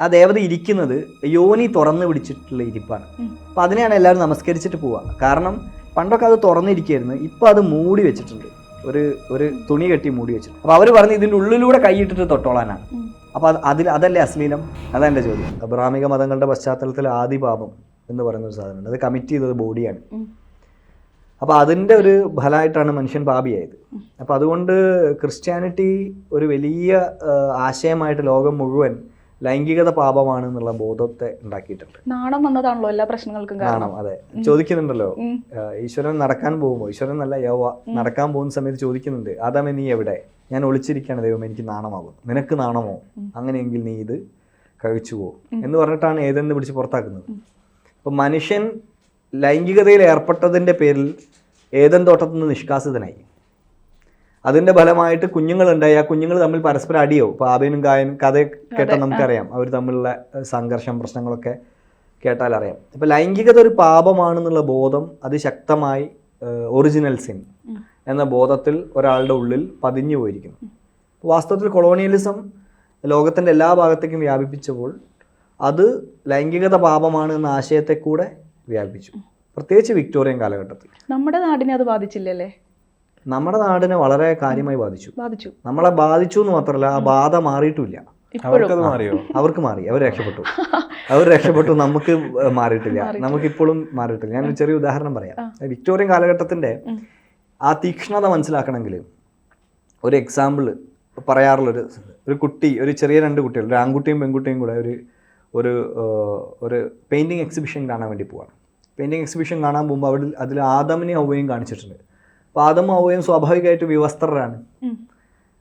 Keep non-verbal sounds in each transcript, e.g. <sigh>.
ആ ദേവത ഇരിക്കുന്നത് യോനി തുറന്നു പിടിച്ചിട്ടുള്ള ഇരിപ്പാണ്. അപ്പം അതിനെയാണ് എല്ലാവരും നമസ്കരിച്ചിട്ട് പോവുക. കാരണം പണ്ടൊക്കെ അത് തുറന്നിരിക്കുകയായിരുന്നു ഇപ്പം അത് മൂടി വെച്ചിട്ടുണ്ട്. ഒരു ഒരു തുണി കെട്ടി മൂടി വെച്ചിട്ടുണ്ട് അപ്പോൾ അവർ പറഞ്ഞ് ഇതിന്റെ ഉള്ളിലൂടെ കൈയിട്ടിട്ട് തൊട്ടോളാനാണ്. അപ്പോൾ അത് അതിൽ അതല്ലേ അശ്ലീലം? അതാ എന്റെ ചോദ്യം. അബ്രാമിക മതങ്ങളുടെ പശ്ചാത്തലത്തിൽ ആദിപാപം എന്ന് പറയുന്ന ഒരു സാധനമുണ്ട്. അത് കമ്മിറ്റ് ചെയ്തത് ബോഡിയാണ്. അപ്പോൾ അതിന്റെ ഒരു ഫലമായിട്ടാണ് മനുഷ്യൻ പാപിയായത്. അപ്പോൾ അതുകൊണ്ട് ക്രിസ്ത്യാനിറ്റി ഒരു വലിയ ആശയമായിട്ട് ലോകം മുഴുവൻ ലൈംഗികത പാപമാണ് എന്നുള്ള ബോധത്തെ ഉണ്ടാക്കിയിട്ടുണ്ട്. നാണം വന്നതാണല്ലോ എല്ലാ പ്രശ്നങ്ങൾക്കും കാരണം. അതെ. ചോദിക്കുന്നുണ്ടല്ലോ. ഈശ്വരൻ നടക്കാൻ പോകുമ്പോൾ ഈശ്വരൻ നല്ല യവ നടക്കാൻ പോകുന്ന സമയത്ത് ചോദിക്കുന്നുണ്ട് ആദാമേ നീ എവിടെ? ഞാൻ ഒളിച്ചിരിക്കുകയാണ് ദൈവം എനിക്ക് നാണമാകും. നിനക്ക് നാണമോ? അങ്ങനെയെങ്കിൽ നീ ഇത് കഴിച്ചു പോകും എന്ന് പറഞ്ഞിട്ടാണ് ഏതെന്ന് പിടിച്ച് പുറത്താക്കുന്നത്. അപ്പം മനുഷ്യൻ ലൈംഗികതയിൽ ഏർപ്പെട്ടതിന്റെ പേരിൽ ഏതൻ തോട്ടത്തിൽ നിന്ന് നിഷ്കാസിതനായി. അതിന്റെ ഫലമായിട്ട് കുഞ്ഞുങ്ങൾ ഉണ്ടായി ആ കുഞ്ഞുങ്ങൾ തമ്മിൽ പരസ്പരം അടിയോ ഇപ്പോൾ ആബേനും കായനും കഥ കേട്ടാൽ നമുക്കറിയാം. അവർ തമ്മിലുള്ള സംഘർഷം പ്രശ്നങ്ങളൊക്കെ കേട്ടാൽ അറിയാം ഇപ്പം ലൈംഗികത ഒരു പാപമാണെന്നുള്ള ബോധം അതിശക്തമായി ഒറിജിനൽ സിൻ എന്ന ബോധത്തിൽ ഒരാളുടെ ഉള്ളിൽ പതിഞ്ഞു പോയിരിക്കുന്നു. വാസ്തവത്തിൽ കൊളോണിയലിസം ലോകത്തിന്റെ എല്ലാ ഭാഗത്തേക്കും വ്യാപിപ്പിച്ചപ്പോൾ അത് ലൈംഗികത പാപമാണ് എന്ന ആശയത്തെ കൂടെ വ്യാപിപ്പിച്ചു പ്രത്യേകിച്ച് വിക്ടോറിയൻ കാലഘട്ടത്തിൽ. നമ്മുടെ നാടിനെ അത് ബാധിച്ചില്ലല്ലേ? നമ്മുടെ നാടിനെ വളരെ കാര്യമായി ബാധിച്ചു. ബാധിച്ചു. നമ്മളെ ബാധിച്ചു എന്ന് മാത്രമല്ല ആ ബാധ മാറിയിട്ടില്ല ഇപ്പോഴും. അവർക്കത് മാറിയോ? അവർക്ക് മാറി. അവർ രക്ഷപ്പെട്ടു. അവർ രക്ഷപ്പെട്ടു നമുക്ക് മാറിയിട്ടില്ല. <laughs> നമുക്ക് ഇപ്പോഴും മാറിയിട്ടില്ല. ഞാൻ ചെറിയ ഉദാഹരണം പറയാം. വിക്ടോറിയൻ കാലഘട്ടത്തിന്റെ ആ തീക്ഷ്ണത മനസ്സിലാക്കണമെങ്കിൽ ഒരു എക്സാമ്പിൾ പറയാറുള്ളൊരു ഒരു കുട്ടി ഒരു ചെറിയ രണ്ട് കുട്ടികൾ ഒരു ആൺകുട്ടിയും പെൺകുട്ടിയും കൂടെ ഒരു ഒരു ഒരു പെയിന്റിങ് എക്സിബിഷൻ കാണാൻ വേണ്ടി പോവാണ്. പെയിന്റിങ് എക്സിബിഷൻ കാണാൻ പോകുമ്പോൾ അവിടെ അതിൽ ആദമിനെയും ഹൗവയും കാണിച്ചിട്ടുണ്ട്. ഹൗവയും സ്വാഭാവികമായിട്ട് വിവസ്ത്രരാണ്.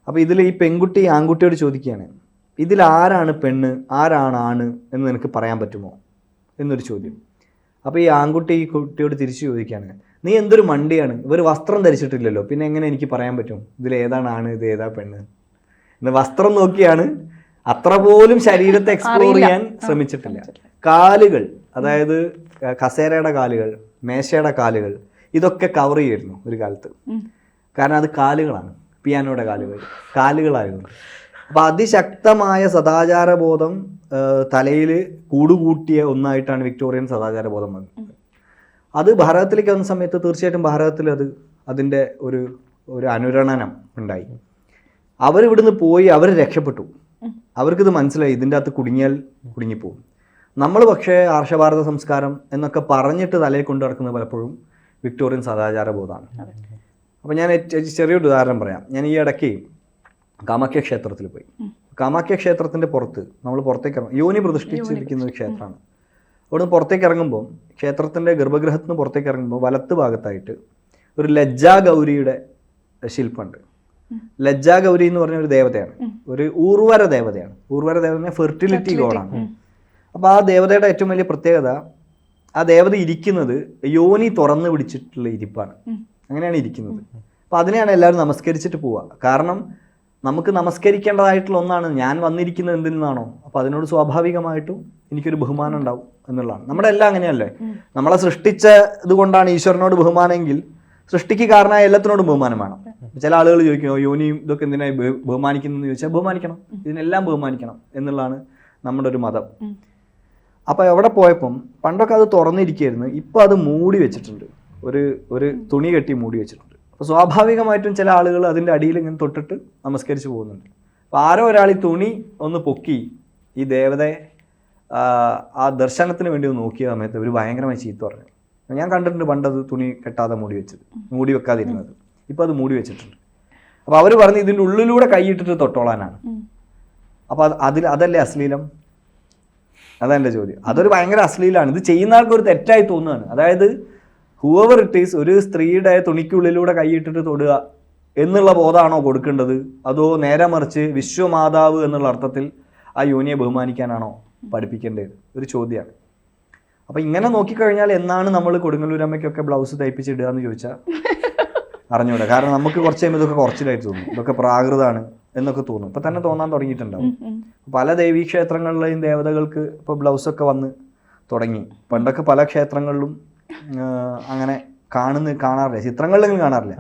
അപ്പോൾ ഇതിൽ ഈ പെൺകുട്ടി ആൺകുട്ടിയോട് ചോദിക്കുകയാണ് ഇതിൽ ആരാണ് പെണ്ണ്? ആരാണ് ആണ്? എന്ന് നിനക്ക് പറയാൻ പറ്റുമോ? എന്നൊരു ചോദ്യം. അപ്പോൾ ഈ ആൺകുട്ടി ഈ കുട്ടിയോട് തിരിച്ചു ചോദിക്കുകയാണ് നീ എന്തൊരു മണ്ടിയാണ്? ഇവർ വസ്ത്രം ധരിച്ചിട്ടില്ലല്ലോ. പിന്നെ എങ്ങനെ എനിക്ക് പറയാൻ പറ്റും? ഇതിൽ ഏതാണ് ആണ്? ഇത് ഏതാ പെണ്ണ്? എന്ന് വസ്ത്രം നോക്കിയാണ് അത്ര പോലും ശരീരത്തെ എക്സ്പ്ലോർ ചെയ്യാൻ ശ്രമിച്ചിട്ടില്ല. കാലുകൾ അതായത് കസേരയുടെ കാലുകൾ മേശയുടെ കാലുകൾ ഇതൊക്കെ കവർ ചെയ്യായിരുന്നു ഒരു കാലത്ത്. കാരണം അത് കാലുകളാണ്. പിയാനോയുടെ കാലുകൾ. കാലുകളായിരുന്നു. അപ്പോൾ അതിശക്തമായ സദാചാര ബോധം തലയിൽ കൂടുകൂട്ടിയ ഒന്നായിട്ടാണ് വിക്ടോറിയൻ സദാചാരബോധം വന്നത്. അത് ഭാരതത്തിലേക്ക് വന്ന സമയത്ത് തീർച്ചയായിട്ടും ഭാരതത്തിൽ അത് അതിന്റെ ഒരു ഒരു അനുരണനം ഉണ്ടായി. അവരിവിടുന്ന് പോയി അവർ രക്ഷപ്പെട്ടു. അവർക്കിത് മനസ്സിലായി ഇതിന്റെ അകത്ത് കുടുങ്ങിയാൽ കുടുങ്ങിപ്പോവും. നമ്മൾ പക്ഷേ ആർഷഭാരത സംസ്കാരം എന്നൊക്കെ പറഞ്ഞിട്ട് തലയിൽ കൊണ്ടു നടക്കുന്നത് പലപ്പോഴും വിക്ടോറിയൻ സദാചാര ബോധമാണ് അപ്പോൾ ഞാൻ ചെറിയൊരു ഉദാഹരണം പറയാം. ഞാൻ ഈ ഇടയ്ക്ക് കാമാഖ്യ ക്ഷേത്രത്തിൽ പോയി. കാമാഖ്യ ക്ഷേത്രത്തിന്റെ പുറത്ത് നമ്മൾ പുറത്തേക്ക് ഇറങ്ങും. യോനി പ്രതിഷ്ഠിച്ചിരിക്കുന്ന ഒരു ക്ഷേത്രമാണ് അവിടെ നിന്ന് പുറത്തേക്ക് ഇറങ്ങുമ്പോൾ ക്ഷേത്രത്തിന്റെ ഗർഭഗൃഹത്തിൽ നിന്ന് പുറത്തേക്ക് ഇറങ്ങുമ്പോൾ വലത്ത് ഭാഗത്തായിട്ട് ഒരു ലജ്ജാ ഗൗരിയുടെ ശില്പമുണ്ട്. ലജ്ജാ ഗൗരി എന്ന് പറഞ്ഞ ഒരു ദേവതയാണ്. ഒരു ഊർവര ദേവതയാണ്. ഊർവര ദേവത ഫെർട്ടിലിറ്റി ഗോഡാണ്. അപ്പോൾ ആ ദേവതയുടെ ഏറ്റവും വലിയ പ്രത്യേകത ആ ദേവത ഇരിക്കുന്നത് യോനി തുറന്നു പിടിച്ചിട്ടുള്ള ഇരിപ്പാണ്. അങ്ങനെയാണ് ഇരിക്കുന്നത്. അപ്പോൾ അതിനെയാണ് എല്ലാവരും നമസ്കരിച്ചിട്ട് പോവുക. കാരണം നമുക്ക് നമസ്കരിക്കേണ്ടതായിട്ടുള്ള ഒന്നാണ് ഞാൻ വന്നിരിക്കുന്നത് എന്തിൽ നിന്നാണോ അപ്പോൾ അതിനോട് സ്വാഭാവികമായിട്ടും എനിക്കൊരു ബഹുമാനം ഉണ്ടാവും എന്നുള്ളതാണ്. നമ്മുടെ എല്ലാം അങ്ങനെയല്ലേ? നമ്മളെ സൃഷ്ടിച്ച ഇതുകൊണ്ടാണ് ഈശ്വരനോട് ബഹുമാനമെങ്കിൽ സൃഷ്ടിക്ക് കാരണമായ എല്ലാത്തിനോടും ബഹുമാനം വേണം. ചില ആളുകൾ ചോദിക്കും "ഓ, യോനിയും ഇതൊക്കെ എന്തിനായി ബഹുമാനിക്കുന്നതെന്ന് ചോദിച്ചാൽ ബഹുമാനിക്കണം. ഇതിനെല്ലാം ബഹുമാനിക്കണം എന്നുള്ളതാണ് നമ്മുടെ ഒരു മതം. അപ്പോൾ എവിടെ പോയപ്പം പണ്ടൊക്കെ അത് തുറന്നിരിക്കുകയായിരുന്നു ഇപ്പോൾ അത് മൂടി വെച്ചിട്ടുണ്ട്. ഒരു ഒരു തുണി കെട്ടി മൂടി വെച്ചിട്ടുണ്ട്. അപ്പോൾ സ്വാഭാവികമായിട്ടും ചില ആളുകൾ അതിന്റെ അടിയിൽ ഇങ്ങനെ തൊട്ടിട്ട് നമസ്കരിച്ച് പോകുന്നുണ്ട്. അപ്പോൾ ആരോ ഒരാൾ ഈ തുണി ഒന്ന് പൊക്കി ഈ ദേവതയെ ആ, ദർശനത്തിന് വേണ്ടി ഒന്ന് നോക്കിയ സമയത്ത് ഒരു ഭയങ്കരമായി ചീത്ത പറഞ്ഞു. ഞാൻ കണ്ടിട്ടുണ്ട് പണ്ടത് തുണി കെട്ടാതെ മൂടി വെച്ചത് മൂടി വെക്കാതിരുന്നത്. ഇപ്പോൾ അത് മൂടി വെച്ചിട്ടുണ്ട്. അപ്പോൾ അവർ പറഞ്ഞ് ഇതിന്റെ ഉള്ളിലൂടെ കൈയിട്ടിട്ട് തൊട്ടോളാനാണ്. അപ്പോൾ അത് അതിൽ അതല്ലേ അശ്ലീലം? അതാ എന്റെ ചോദ്യം. അതൊരു ഭയങ്കര അശ്ലീലാണ്. ഇത് ചെയ്യുന്ന ആൾക്ക് ഒരു തെറ്റായി തോന്നുകയാണ്. അതായത് ഹൂവർ ഇറ്റ് ഈസ് ഒരു സ്ത്രീയുടെ തുണിക്കുള്ളിലൂടെ കൈയിട്ടിട്ട് തൊടുക എന്നുള്ള ബോധമാണോ കൊടുക്കേണ്ടത്? അതോ നേരെ മറിച്ച് വിശ്വമാതാവ് എന്നുള്ള അർത്ഥത്തിൽ ആ യോനിയെ ബഹുമാനിക്കാനാണോ പഠിപ്പിക്കേണ്ടത്? ഒരു ചോദ്യമാണ്. അപ്പം ഇങ്ങനെ നോക്കിക്കഴിഞ്ഞാൽ എന്നാണ് നമ്മൾ കൊടുങ്ങല്ലൂരമ്മയ്ക്കൊക്കെ ബ്ലൗസ് തയ്പ്പിച്ചിടുക എന്ന് ചോദിച്ചാൽ അറിഞ്ഞൂടെ. കാരണം നമുക്ക് കുറച്ച് കഴിയുമ്പോൾ ഇതൊക്കെ കുറച്ചിലായിട്ട് തോന്നും. ഇതൊക്കെ പ്രാകൃതാണ് എന്നൊക്കെ തോന്നും. ഇപ്പൊ തന്നെ തോന്നാൻ തുടങ്ങിയിട്ടുണ്ടാവും. പല ദേവീക്ഷേത്രങ്ങളിലെയും ദേവതകൾക്ക് ഇപ്പോൾ ബ്ലൗസൊക്കെ വന്ന് തുടങ്ങി. പണ്ടൊക്കെ പല ക്ഷേത്രങ്ങളിലും അങ്ങനെ കാണുന്ന കാണാറില്ല. ചിത്രങ്ങളിലെങ്കിലും കാണാറില്ല.